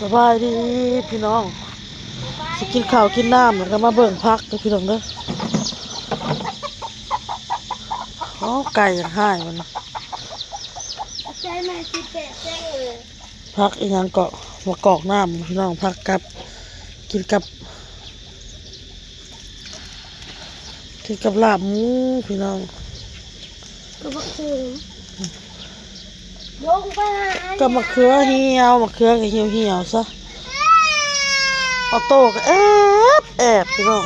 สบายดีพี่น้องสกินข้าวกินน้ำแล้วก็มาเบิ่งพักเด้อพี่น้องเด้ออ๋อไก่ยังหายมันใช่ไหมสิบแปดเส้เลยพักอีหยังเกาะหัวกอกน้ำพี่น้องพักกับกินกับกินกับลาบหมูพี่น้อง ก็บอกถึง ลงไปหากับมะเขือเหี่ยวมะเขือก็เหี่ยวเหี่ยวๆซะออโต้ก็แอบแอบพี่น้อง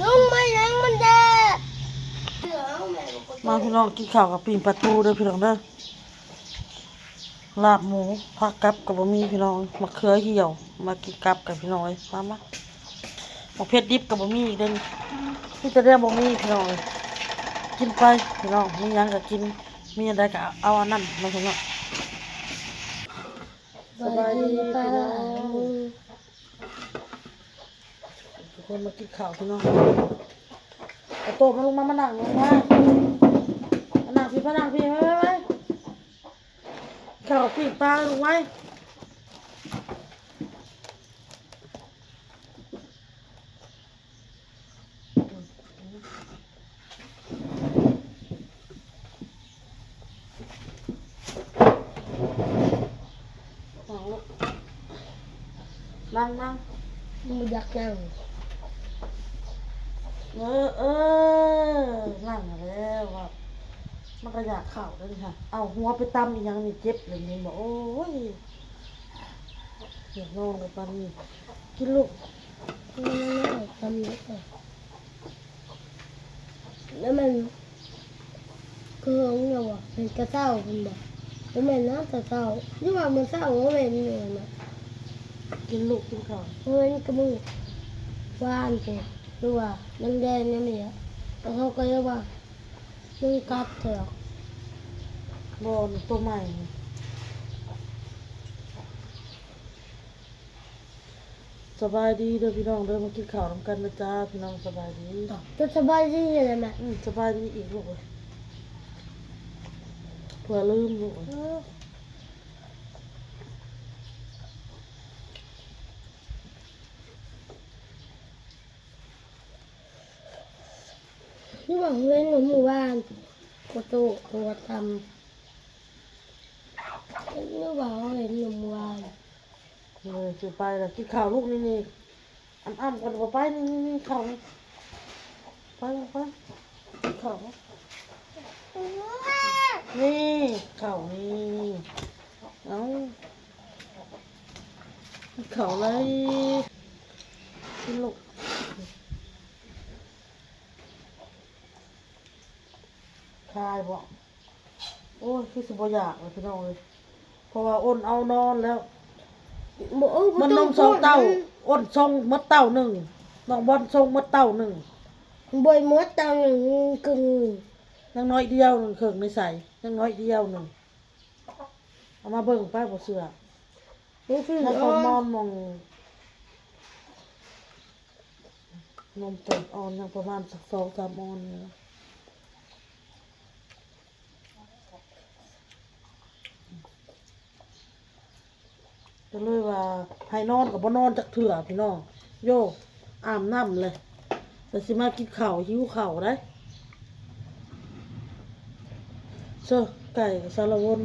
ลงไปยังมันแดดเหลืองแม่บอกว่ามาพี่น้องกินข้าวกับปิ่งปลาทูเด้อพี่น้องเด้อลาบหมูผักกับกับบะหมี่พี่น้องมะเขือเหี่ยว มากินกับกับพี่น้องเอ้ยมามามาเผ็ดดิบกับบะหมี่อีกเด้อนี่จะได้บะหมี่พี่น้องเอ้ย กินไปพี่น้องมียังก็กินมีอะไรก็เอาอันนั้นมาพี่น้องสบายดีพี่น้องทุกคนมากินข้าวพี่น้องเอาโต๊ะมาลงมามานั่งลงมามานั่งพี่มานั่งพี่ไว้ไว้ไว้ข้าวปีกปลาลงไว้นั่งลูกนั่งนั่ง มึงอยากนั่งเออเออนั่งแล้วว่ามันก็อยากเข่าเลยค่ะ เอาหัวไปตำอีกอยังนี่เจ็บเลยนี่บอกโอ้ยอยากนอนเลยปานนี้กินลูกมันนั่งทำนี้ก่อนแล้วมันคือของเราอะเป็นกระเซ้าคุณบอกแล้วมันน้ำกระเซ้าที่ว่ามันเศร้าก็เป็นเนี่ยนะ กินลูกกินข้าวเพราะมันก็มือว่านไปหรือว่าแดงๆนี่นี่อะแล้วเขาก็เรียกว่ามึงกัดเถอะบอลตัวใหม่สบายดีเด้อพี่น้องเด้อมากินข้าวนำกันนะจ้าพี่น้องสบายดีจะสบายดีเลยแม่อืมสบายดีอีกลูกเอ้ยเผื่อลืมลูกเอ้ย นี่ว่าเฮ้ยหนูหมู่บ้านประตูตัวทำนี่ว่าเขาเห็นหนูหมู่บ้านเลยสิไปแล้วกินข้าวลูกนี่นี่อ้ำอ้ำกันบ่ไปนี่นี่นี่ข้าวนี่ไปไปข้าวนี่ข้าวนี่เอาข้าวเลยกินลูก คายบ่โอ้ยคือสิบ่อยากเลยพี่น้องเลยเพราะว่าอ้นเอานอนแล้วบอกเออมันนมสองเต้าอ้นทรงมัดเต้าหนึ่งน้องบอลทรงมัดเต้าหนึ่งบอยมดเต้าหนึ่งกึ่งยังน้อยเดียวหนึ่งเข่งในใส่ยังน้อยเดียวหนึ่งเอามาเบิ่งป้ายบ่เสือนี่คือแล้วอ๋ก็อมอนมองนมเต็มอ่อนยังประมาณสักสองสามออนนี่นะ ก็เลยว่าให้นอนกับบ่นอนจักเถื่อพี่น้องโยอาบน้ำเลยแต่สิมากินข้าวหิวข้าวได้เจ้าไก่สารวน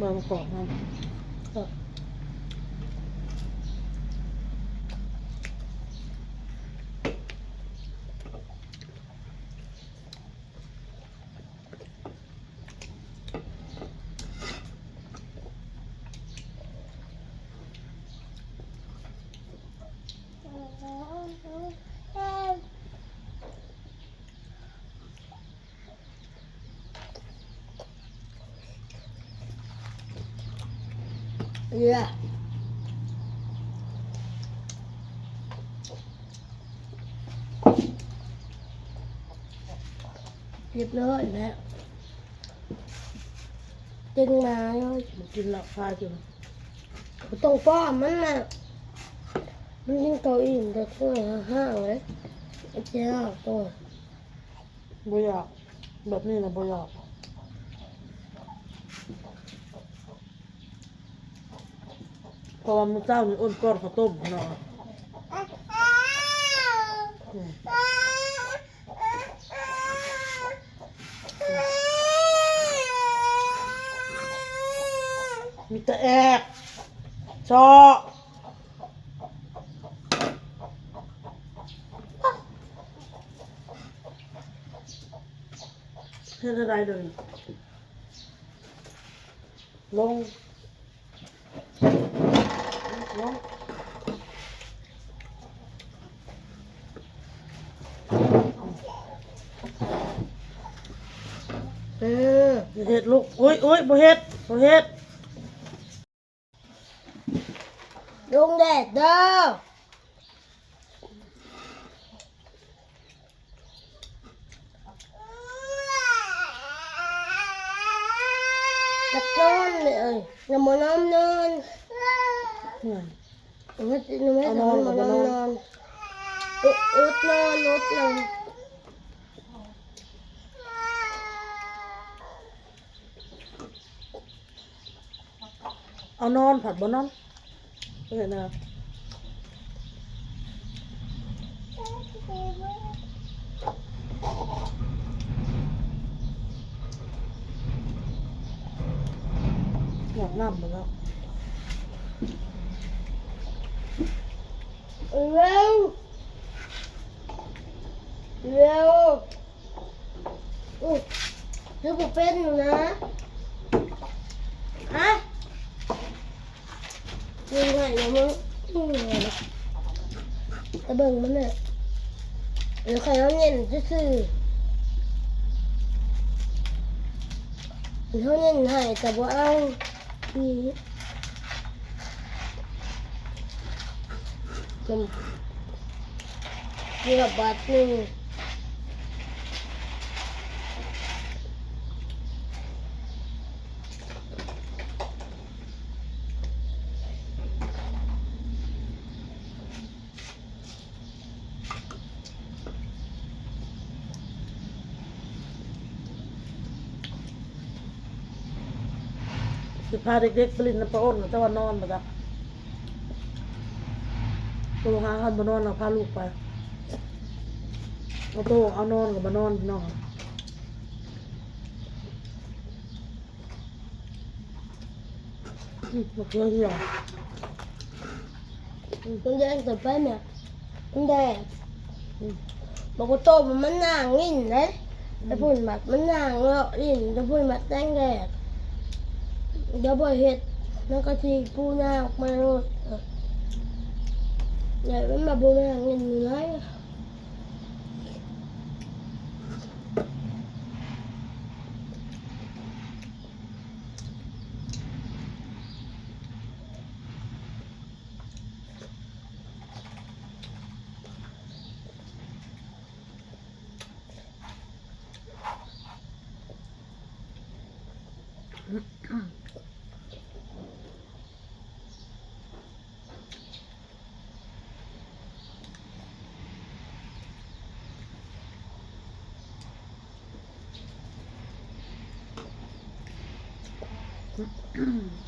มาประกอบนะ เออเรือเรียบร้อยแล้วจึงมาเลยมากินหลับคาอยู่ต้องป้อมมันนะมันยิ่งเกาอิ่มแต่ช่วยห้างเลยไอ้เจ้าตัวบ่อยากแบบนี้นะบ่อยากเพ ราะว่ามื้อเช้านี่อ้นก้อนข้าวต้มเนาะมมีแต่แอกชอเฮ็ดอะไรเลยลงลง เออ อย่า เฮ็ดลูกโอ้ยโอ้ยบ่เฮ็ดบ่เฮ็ดลงแดดเด้อจักนอนเลยเอ้ยอย่ามานอนนอนเนี่ยหนูไม่หนูไม่สอนมานอนนอนอุดอุดนอนอุดนอน เอานอนผัดบ่นอนเห็นนะอยากน้ำไปแล้ว เร็วเร็วอุ๊ยซื้อบุเป็นอยู่นะฮะ ยิงไงเดี๋ยวมึงยิงไงนะต่เบิงมันเนี่ยเดี๋ยวใครเอาเงินซื่อๆเขาเงินให้แต่ว่าเอาดีจนเกือบบาทหนึ่ง สิพาเด็กๆไปเลินน้ำปลาอ้นแต่ว่านอนบ่จ้ะตัวหาคันบ่นอนเราพาลูกไปเอาโตเอานอนกับบ่นอนพี่น้องอืมมะเขือเหี่ยวมันแดงต่อไปเนี่ยมันแดงอืมบอกว่าโตมันมันนางงิ่นเลยแต่พูดมัดมันนางเลาะลิ้นแต่พูดมัดแดงแดง เดี๋ยวบ่เห็ดแล้วก็ทีปูหน้าออกมาโลดเดี๋ยวมันมาบูนาเงิ่นอยู่ไหน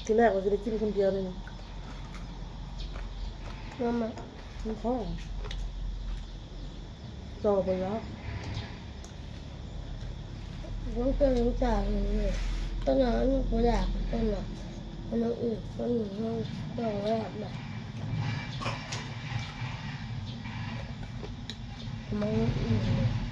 ทีแรกว่าจะได้กินคนเดียวเลยนะนั่นมามันท้องจ่อไปแล้วต้องเจอต้องจ่ายเลยต้นนั้นก็อยากต้นน่ะมันต้องอื่นต้นหนึ่งต้องต้องแรกแบบมันอื่น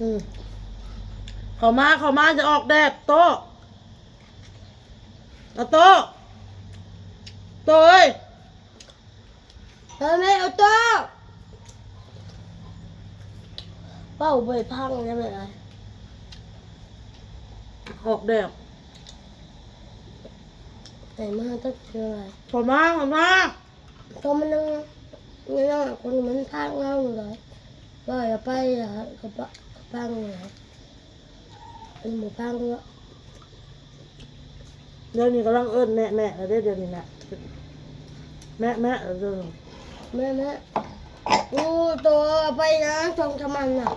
อืมเขามาเขามาจะออกแดดโตะเอาโตะโตะเอ้ยเธอไม่เอาโต๊ะเป้าใบพังได้ไหมล่ะออกแดดแต่มาต้องเจออะไรเขามาเขามาก็มันนั่งนี่นั่งคนมันทางเงาอยู่เลยว่าอย่าไปอะกับปะกับ พังเลยเป็นหมูพังเนาะเดี๋ยวนี้กำลังเอิ้นแม่แม่แล้วเด้เดี๋ยวนี้นะแม่แม่เดี๋ยวแม่แม่กูตัวไปนะทองทำมันน่ะ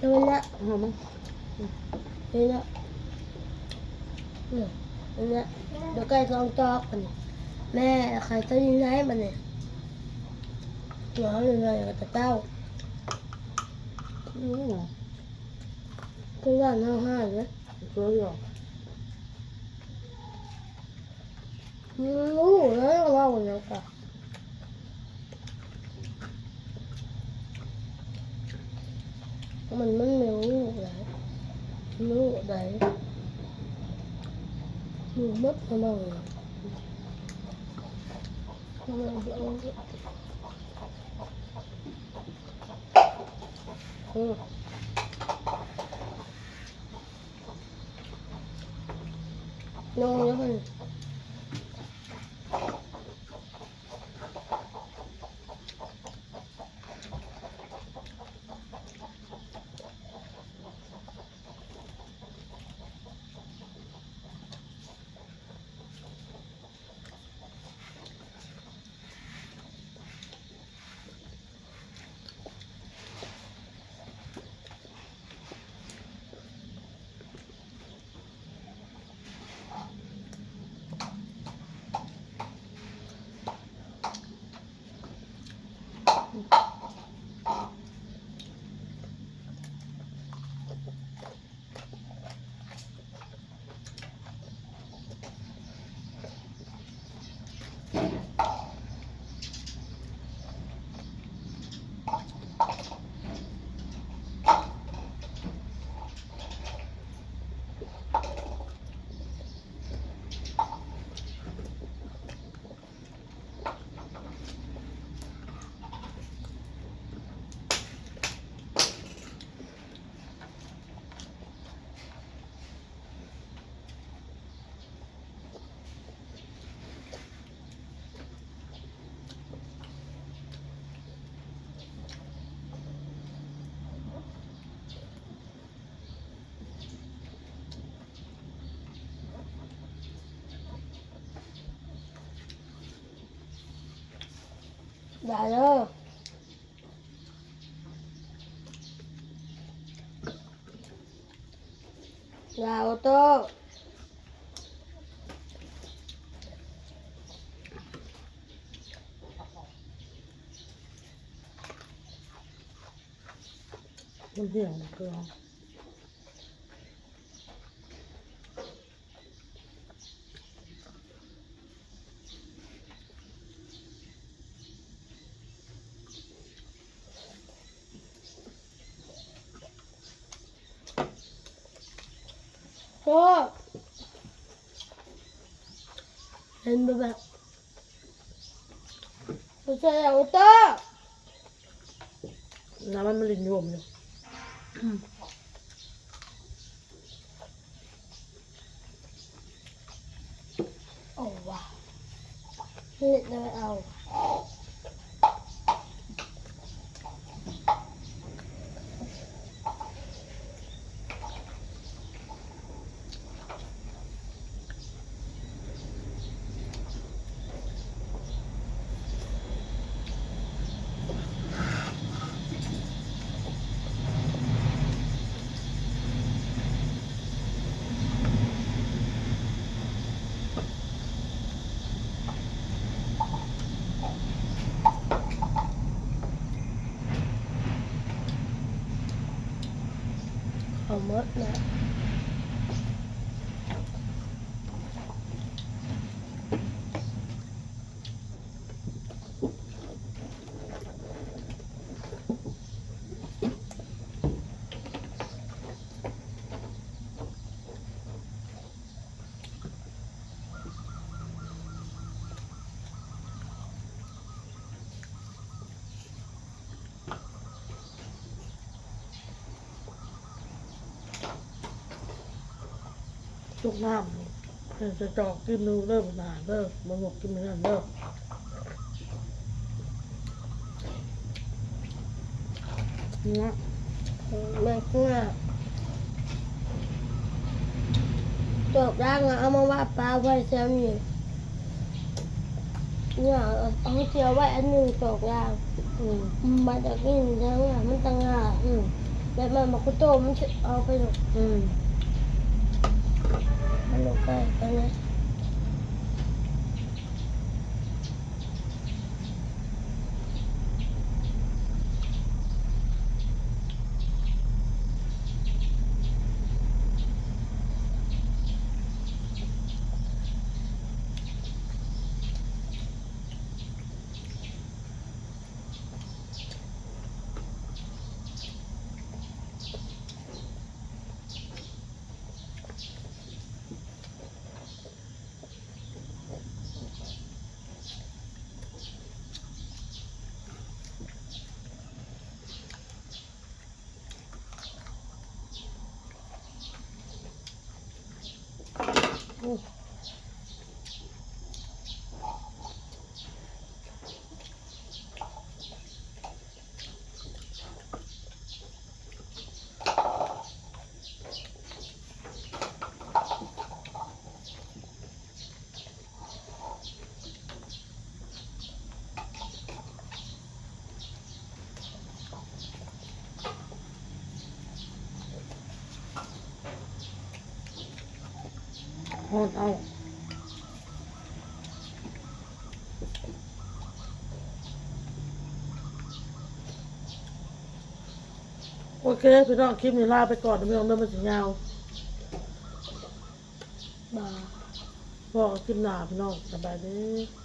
ทำมันนะเอามั้งนี่นะเนี่ยนี่นะเดี๋ยวใกล้ทองจอกมันแม่ใครจะยินให้มันเนี่ยหัวเลยเลยกับตะเต้าอืมก็ว่าน้าห้าเลยสวยอยู่รู้แล้วว่าวันนั้นก็มั นมันไม่รู้เลยรู้ได้รู้มัดทำไมทำไมเดี๋ยวเออน้ องยั งไงได้เลยดาวโตมันเหี่ยวเกลือโตเห็นแบบแบบไม่ใช่ดาวโตน้ำมันมันลินยวมอยู่ โอ้ว้าวนี่ได้เอา เอ ลูกน้ำเป็นจะจอกกินนูเริ่มนานเริ่มมันหมกกินไม่นานเริ่มเนี่ยเมื่อกี้จอกร่างเอามาว่าปลาไว้เซอยู่เนี่ยเอาเสียไว้อันหนึ่งจอกร่างมันจะกินแล้วมันต่างหากแต่มันมาคุโตมันเอาไปหรก มันหลก ใกล้กันนะโหดเอาโอเคพี่น้องคลิปนี้ลาไปก่อนนะพี่น้องเริ่มมันจะยาวบาบอกคลิปหน้าพี่น้องสบายดี